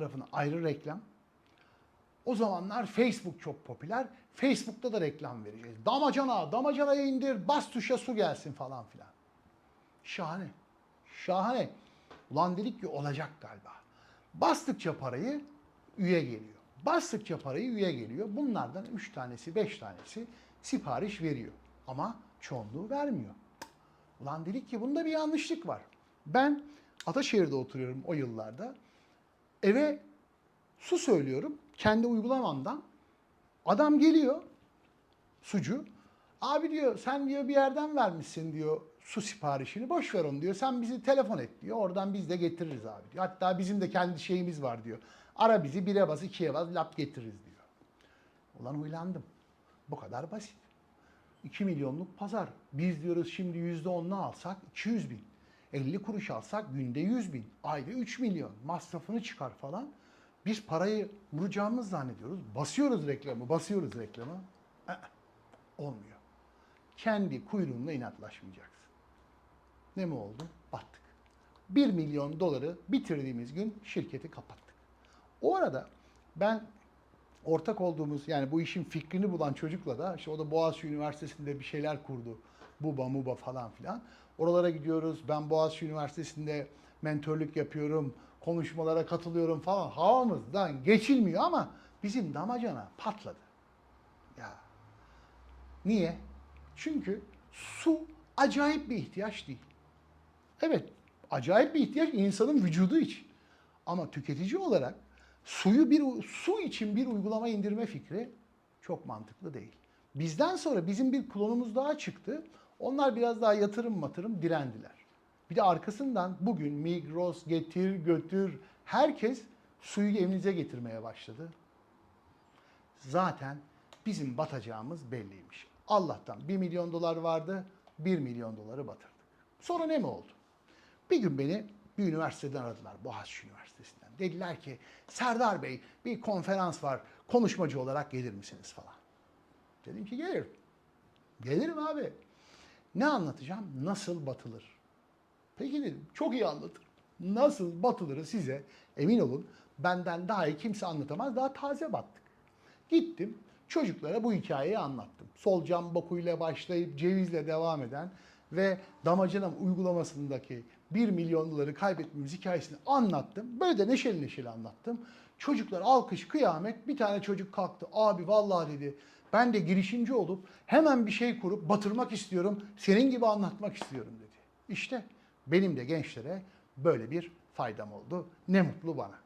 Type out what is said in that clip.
tarafına ayrı reklam. O zamanlar Facebook çok popüler. Facebook'ta da reklam vereceğiz. Damacana, damacanayı indir, bas tuşa su gelsin falan filan. Şahane. Şahane. Ulan dedik ki olacak galiba. Bastıkça parayı üye geliyor. Bastıkça parayı üye geliyor. Bunlardan 3 tanesi, 5 tanesi sipariş veriyor. Ama çoğunluğu vermiyor. Ulan dedik ki bunda bir yanlışlık var. Ben Ataşehir'de oturuyorum o yıllarda. Eve su söylüyorum kendi uygulamamdan. Adam geliyor sucu. Abi diyor sen diyor bir yerden vermişsin diyor su siparişini. Boş ver onu diyor. Sen bizi telefon et diyor. Oradan biz de getiririz abi diyor. Hatta bizim de kendi şeyimiz var diyor. Ara bizi bire bas ikiye bas lap getiririz diyor. Ulan huylandım. Bu kadar basit. 2 milyonluk pazar. Biz diyoruz şimdi %10'unu alsak 200 bin. 50 kuruş alsak günde 100 bin. Ayda 3 milyon. Masrafını çıkar falan. Biz parayı vuracağımız zannediyoruz. Basıyoruz reklamı, basıyoruz reklamı. Ee, olmuyor. Kendi kuyruğunla inatlaşmayacaksın. Ne mi oldu? Battık. 1 milyon doları bitirdiğimiz gün şirketi kapattık. O arada ben ortak olduğumuz yani bu işin fikrini bulan çocukla da işte o da Boğaziçi Üniversitesi'nde bir şeyler kurdu. Buba muba falan filan. Oralara gidiyoruz. Ben Boğaziçi Üniversitesi'nde mentörlük yapıyorum. Konuşmalara katılıyorum falan. Havamızdan geçilmiyor ama bizim damacana patladı. Ya niye? Çünkü su acayip bir ihtiyaç değil. Evet, acayip bir ihtiyaç insanın vücudu için. Ama tüketici olarak suyu bir su için bir uygulama indirme fikri çok mantıklı değil. Bizden sonra bizim bir klonumuz daha çıktı. Onlar biraz daha yatırım matırım direndiler. Bir de arkasından bugün Migros, Getir, Götür herkes suyu evinize getirmeye başladı. Zaten bizim batacağımız belliymiş. Allah'tan 1 milyon dolar vardı, 1 milyon doları batırdık. Sonra ne mi oldu? Bir gün beni bir üniversiteden aradılar, Boğaziçi Üniversitesi'nden. Dediler ki Serdar Bey bir konferans var, konuşmacı olarak gelir misiniz falan. Dedim ki gelirim. Gelirim abi. Ne anlatacağım? Nasıl batılır? Peki dedim, çok iyi anlatırım. Nasıl batılırı size emin olun benden daha iyi kimse anlatamaz. Daha taze battık. Gittim çocuklara bu hikayeyi anlattım. Solcan bokuyla başlayıp cevizle devam eden ve damacana uygulamasındaki 1 milyon doları kaybetmemiz hikayesini anlattım. Böyle de neşeli neşeli anlattım. Çocuklar alkış kıyamet bir tane çocuk kalktı. Abi vallahi dedi ben de girişimci olup hemen bir şey kurup batırmak istiyorum. Senin gibi anlatmak istiyorum dedi. İşte benim de gençlere böyle bir faydam oldu. Ne mutlu bana.